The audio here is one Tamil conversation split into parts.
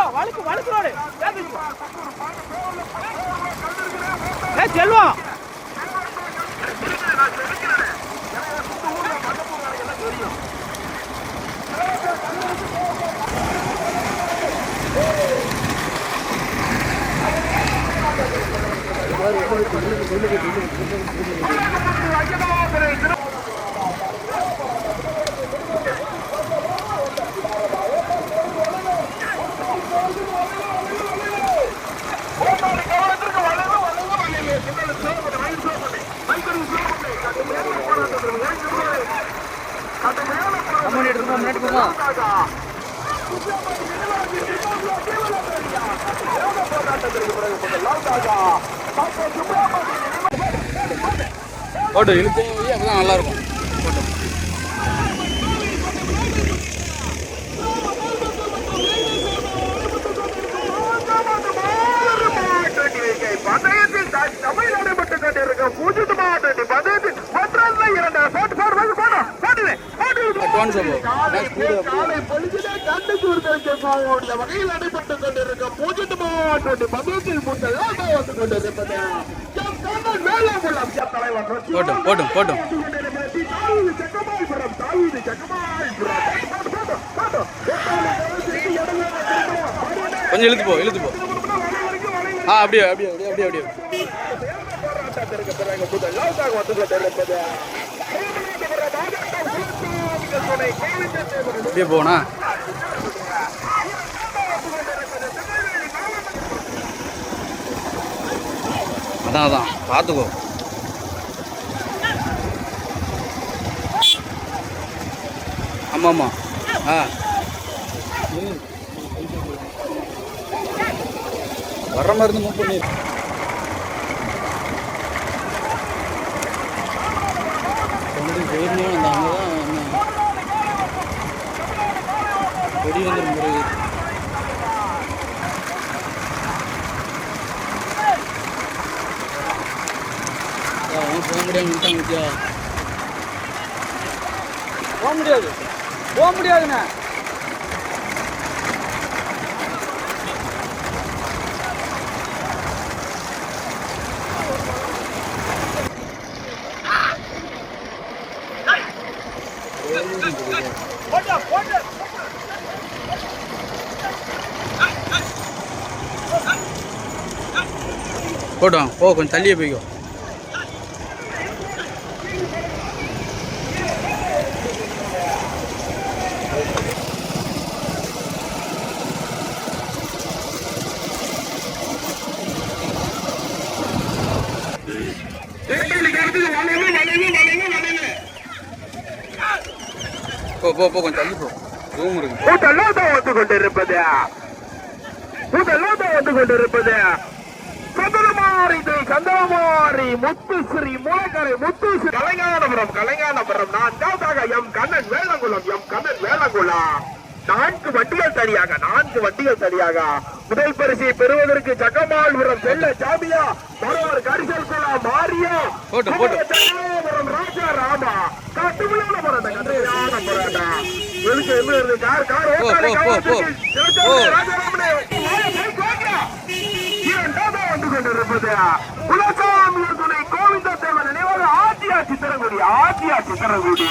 சேர்த்து வச்சுக்கோ வழுக்கு வழுக்கு ரோடு. போட்டு இழுத்து அப்பதான் நல்லா இருக்கும் போட்டு பந்தயத்தில் தமிழ் நடைபெற்றுக் கொண்டிருக்கும் பூஜ்ஜியம் மாவட்டத்தில் பந்தயத்தில் ஒன்றல்ல இரண்டு போட்டு போட்டு போட்டு போட்டு போட்டுவே அட்வான்ஸ் வகையில் நடைபெற்றுக் கொண்டிருக்கும் பூஜ்ஜியம் மாவட்டத்தில் பந்தயத்தில் முதல் வந்து கொண்டிருப்பது போட்டும் போட்டும் போட்டும். தாவூது போட்டு. கொஞ்சம் இழுத்து போ இழுத்து போ. ஆ அப்படியே அப்படியே அப்படியே அப்படியே அப்படியே. அப்படியே போனா அதான் அதான். பார்த்துக்கோ. ஆமாம்மா. ஆ. வர்ற மாதிரி இருந்து மூவ் பண்ணி. போயிருந்தோம் அந்த அங்கே தான் கொடி வந்து முறை. போக முடியாம விட்டான் போக முடியாது போக முடியாதுண்ணே போட்டோம். போ கொஞ்சம் தள்ளியே போய்க்கோ. போ போ கொஞ்சம் தள்ளி போ. ரூம் இருக்கு. முதலாக வந்து கொண்டிருப்பது. முதலாக வந்து கொண்டிருப்பது. சந்தனமாரி சந்தனமாரி முத்துஸ்ரீ முளைக்கரை முத்துஸ்ரீ. கலைஞானபுரம் கலைஞானபுரம். நான்காவதாக எம் கண்ணன் வேளங்குளம் எம் கண்ணன் வேளங்குளம். நான்கு வண்டிகள் சரியாக நான்கு வண்டிகள் சரியாக முதல் பரிசை பெறுவதற்கு சக்கமால்புரம் செல்ல சாமியா மறுவர் கரிசல் குளா மாரியா ராஜா ராமா. கட்டுமையான போராட்டம். எதுக்கு என்ன இருக்கு? கார் கார் போ. கவர்ச்சி போ. ராஜாராமனே. வந்து கொண்டிருப்பது? குலசாமி துணை கோவிந்த தேவன் நினைவாக ஆத்தியா சித்திரங்குடி ஆத்தியா சித்திரங்குடி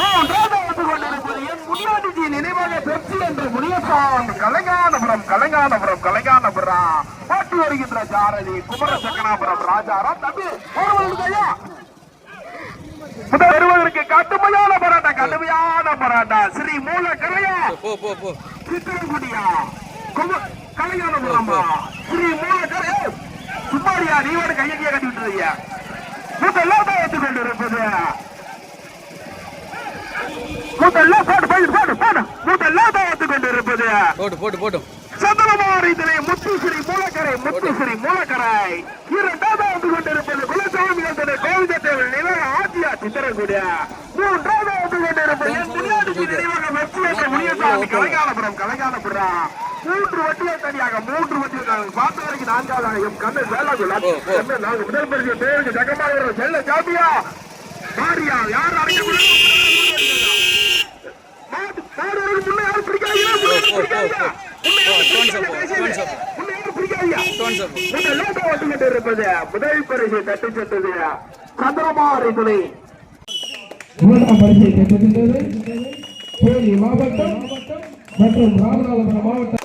மூன்றாவது வந்து கொண்டிருப்பது என் முன்னாடி நினைவாக பெப்சி என்ற முனியசாமி. கலைஞானபுரம் கலைஞானபுரம் கலைஞானபுரம். ஓட்டி வருகின்ற ஜாரதி குமர சக்கனாபுரம் ராஜாராம் தம்பி போடுவதற்கு முதல் வருவதற்கு கடுமையான போராட்டம் கடுமையான போராட்டம் ஸ்ரீ மூல கலையா போ போ போ. சித்திரங்குடியா கல்யாணபுரமா ஸ்ரீ மூலக்கரை சும்மாரியா நீ ஒரு கையடியா கட்டி விட்டுறீங்க முதல்ல தான் எடுத்து கொண்டு இருப்பது முதல்ல போடு போடு போடு போடு முதல்ல தான் எடுத்து கொண்டு இருப்பது போட்டு போட்டு போட்டும் சந்திரமாரி திரை முத்துசிறி மூலக்கரை முத்துசிறி மூலக்கரை இரண்டாவது வந்து கொண்டிருப்பது குலசாமி திரை கோவிந்தத்தேவன் நிலைய ஆட்சியா சித்திரக்கூடிய மூன்றாவது வந்து கொண்டிருப்பது முன்னாடி நினைவாக வெற்றியேற்ற முனியசாமி கலைகாலபுரம் கலைகாலபுரம் மூன்று வட்டியை தனியாக மூன்று வட்டியை பார்த்த வரைக்கும் நான்காவது எம் கண்ணன் வேளாங்குளம் ஓ, ஓ. கண்ணன் நாங்க முதல் பரிசு பேருக்கு ஜகமாக செல்ல சாமியா மாரியா யார் அழைக்க மாடுவருக்கு முன்னே யாரும் பிடிக்காதீங்க முன்னே யாரும் பிடிக்காதீங்க பிடிக்காதீங்க. முதல் பரிசு தட்டி சென்றது சந்திரமாரி துணை இரண்டாம் பரிசை பெற்றிருந்தது தேனி மாவட்டம் மற்றும் ராமநாதபுரம் மாவட்ட